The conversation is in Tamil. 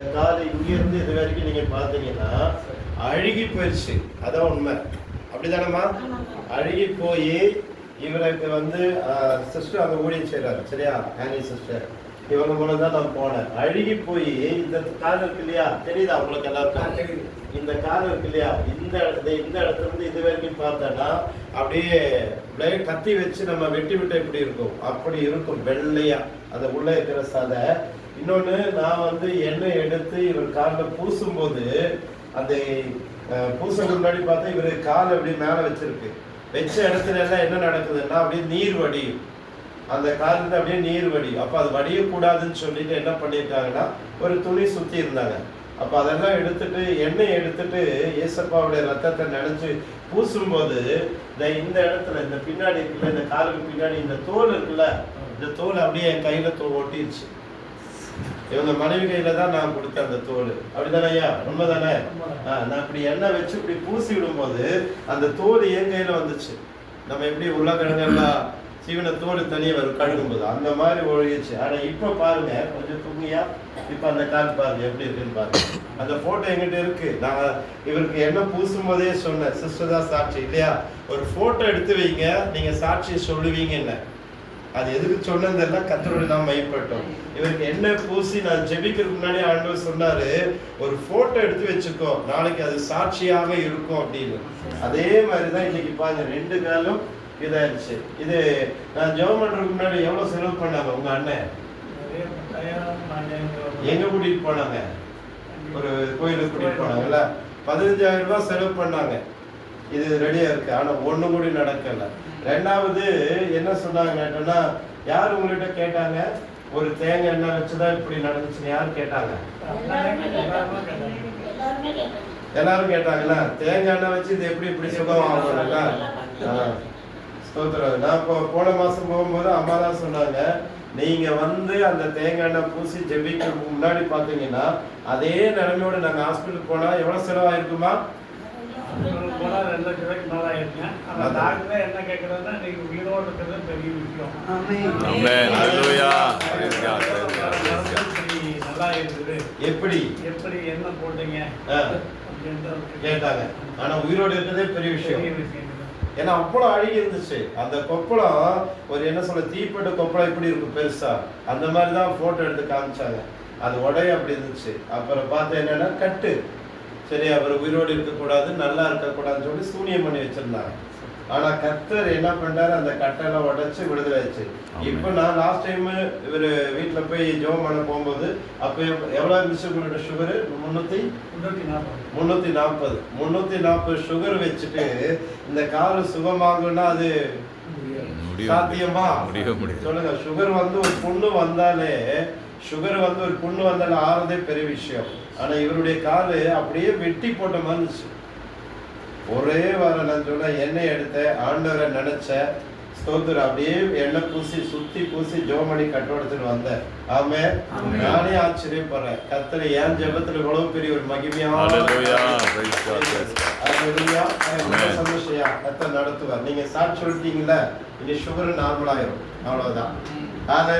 காலை இங்கிருந்து இது வரைக்கும் நீங்க பாத்தீங்கன்னா அழுகி போயிடுச்சு அதான் உண்மை. அப்படிதானம்மா? அழுகி போய் இவருக்கு வந்து சிஸ்டர் அங்க ஊழியம் செய்றாரு. சரியா? ஹேனி சிஸ்டர் இவங்க மூலம் தான் நான் போனேன். அழுகி போய் இந்த கால் இருக்கு இல்லையா? தெரியுதா உங்களுக்கு எல்லாருக்கும்? இந்த கால் இருக்கு இல்லையா? இந்த இடத்துல இந்த இடத்துல இருந்து இது வரைக்கும் பார்த்தோன்னா அப்படியே blade கத்தி வச்சு நம்ம வெட்டி விட்டு எப்படி இருக்கும்? அப்படி இருக்கும் வெள்ளையா. அந்த உள்ள இருக்கிற சதை. இன்னொன்னு நான் வந்து எண்ணெய் எடுத்து இவர் காலில் பூசும்போது அந்த அஹ், பூசறதுக்கு முன்னாடி பார்த்தா இவர் கால் அப்படி மேலே வச்சிருக்கு. வச்ச இடத்துல எல்லாம் என்ன நடக்குதுன்னா அப்படியே நீர் வடியும் அந்த காலில் அப்படியே நீர் வடி. அப்போ அது வடியக்கூடாதுன்னு சொல்லிட்டு என்ன பண்ணியிருக்காங்கன்னா ஒரு துணி சுற்றி இருந்தாங்க. அப்போ அதெல்லாம் எடுத்துட்டு எண்ணெய் எடுத்துட்டு ஏசப்பாவுடைய ரத்தத்தை நினைச்சு பூசும்போது இந்த இந்த இடத்துல இந்த பின்னாடி இருக்குல்ல இந்த காலுக்கு பின்னாடி இந்த தோல் இருக்குல்ல இந்த தோல் அப்படியே என் கையில தோ ஒட்டிருச்சு. இவங்க மனைவி கையில தான் நான் கொடுத்தேன் அந்த தோல். அப்படிதானே ஐயா? உண்மைதானே? நான் இப்படி எண்ணெய் வச்சு இப்படி பூசி விடும்போது அந்த தோல் என் கையில வந்துச்சு. நம்ம எப்படி உருளைக்கிழங்கெல்லாம் சீவன தோல் தனியாக வரும் கழுகும்போது அந்த மாதிரி ஒழுகிச்சு ஆனா இப்ப பாருங்க கொஞ்சம் தூங்கியா? இப்ப அந்த கால் பாருங்க எப்படி இருக்குன்னு பாருங்க. அந்த போட்டோ எங்கிட்ட இருக்கு. நான் இவருக்கு என்ன பூசும் போதே சொன்னேன். சிஸ்டர் தான் சாட்சி இல்லையா? ஒரு போட்டோ எடுத்து வைங்க. நீங்க சாட்சியை சொல்லுவீங்க என்ன அது எதுக்கு சொன்னதெல்லாம் கத்தரோடு தான் மைப்பட்டோம் இவருக்கு என்ன பூசி நான் ஜெபிக்கிறதுக்கு முன்னாடி ஆண்டவர் சொன்னாரு ஒரு போட்டோ எடுத்து வச்சுக்கோ. நாளைக்கு அது சாட்சியாக இருக்கும் அப்படின்னு. அதே மாதிரி தான் இன்னைக்கு பாருங்க ரெண்டு காலம் இதாயிருச்சு இது நான் ஜெபம் பண்றதுக்கு முன்னாடி எவ்வளவு செலவு பண்ணாங்க உங்க அண்ணன்? எங்க கூட்டிட்டு போனாங்க? ஒரு கோயிலுக்கு கூட்டிட்டு போனாங்கல்ல? பதினஞ்சாயிரம் ரூபாய் செலவு பண்ணாங்க. இது ரெடியா இருக்கு. ஆனா ஒண்ணு கூட நடக்கல. ரெண்டாவது என்ன சொன்னாங்கன்னா யார் உங்கள்கிட்ட கேட்டாங்க? ஒரு தேங்காய் எண்ணெய் வச்சுதான் இப்படி நடந்துச்சுன்னு யார் கேட்டாங்க? எல்லாரும் கேட்டாங்களா? தேங்காய் எண்ணெய் வச்சு இது எப்படி இப்படி சுகம் ஆகும்ல ஸ்தோத்திரம். நான் இப்போ போன மாசம் போகும்போது அம்மா தான் சொன்னாங்க நீங்க வந்து அந்த தேங்காய் எண்ணெய் பூசி ஜெபிக்கிறதுக்கு முன்னாடி பாத்தீங்கன்னா அதே நிலைமையோட நாங்க ஹாஸ்பிட்டல் போனா எவ்வளவு செலவாயிருக்குமா? போனா ரெண்டு லட்சம் ரூபாய்க்கு மேல டாக்டரே என்ன கேக்குறாருன்னா, நீங்க உயிரோட இருக்கிறது பெரிய விஷயம். நல்லா இருக்குது. எப்படி? எப்படி என்ன போட்டீங்க? கேட்டாங்க. ஆனா உயிரோடு இருக்கிறதே பெரிய விஷயம். பெரிய விஷயம். ஏன்னா அவ்வளோ அழுகி இருந்துச்சு. அந்த கொப்பளம் ஒரு என்ன சொல்ல தீப்பட்டு கொப்பளம் எப்படி இருக்கும் பெருசா? அந்த மாதிரி தான் போட்டோ எடுத்து காமிச்சாங்க. அது உடைய அப்படி இருந்துச்சு. அப்புறம் பார்த்து என்னன்னா கட்டு. சரி அவர் உயிரோடு இருக்கக்கூடாது நல்லா இருக்கக்கூடாதுன்னு சொல்லி சூனியம் பண்ணி வச்சிருந்தாங்க. ஆனா கத்தர் என்ன பண்ணாரு அந்த கட்டெல்லாம் உடைச்சு விடுதலை ஆச்சு. இப்போ நான் லாஸ்ட் டைம் இவர் வீட்டில் போய் ஜோம் பண்ண போகும்போது அப்போ எவ்வளோ இருந்துச்சு உங்களோட சுகரு முந்நூற்றி முன்னூத்தி நாற்பது. முந்நூற்றி நாற்பது. சுகர் வச்சுட்டு இந்த கால் சுகமாகும்னா அது. சாத்தியமா. சொல்லுங்க. சுகர் வந்து ஒரு புண்ணு வந்தாலே சுகர் வந்து ஒரு புண்ணு வந்தாலே ஆறதே பெரிய விஷயம். ஆனா இவருடைய காலு அப்படியே வெட்டி போட்ட மாதிரி இருந்துச்சு. ஒரே வாரம் நான் சொன்ன எண்ணெய் எடுத்தேன் ஆண்டவரை நினைச்சேன் ஸ்தோத்திரம். அப்படியே எண்ணெய் பூசி சுத்தி பூசி ஜோமணி கட்டோடத்துக்கு வந்தேன். ஆமே. நானே ஆச்சரியப்படுறேன். கத்தரை ஏன் ஜெபத்துல இவ்வளவு பெரிய ஒரு மகிமையான. சந்தோஷம்யா. கர்த்தர் நடத்துவார். நீங்க சாட்சி சொல்லிட்டீங்களா இனி சுகர் நார்மல் ஆயிரும். அவ்வளவுதான். ஆனா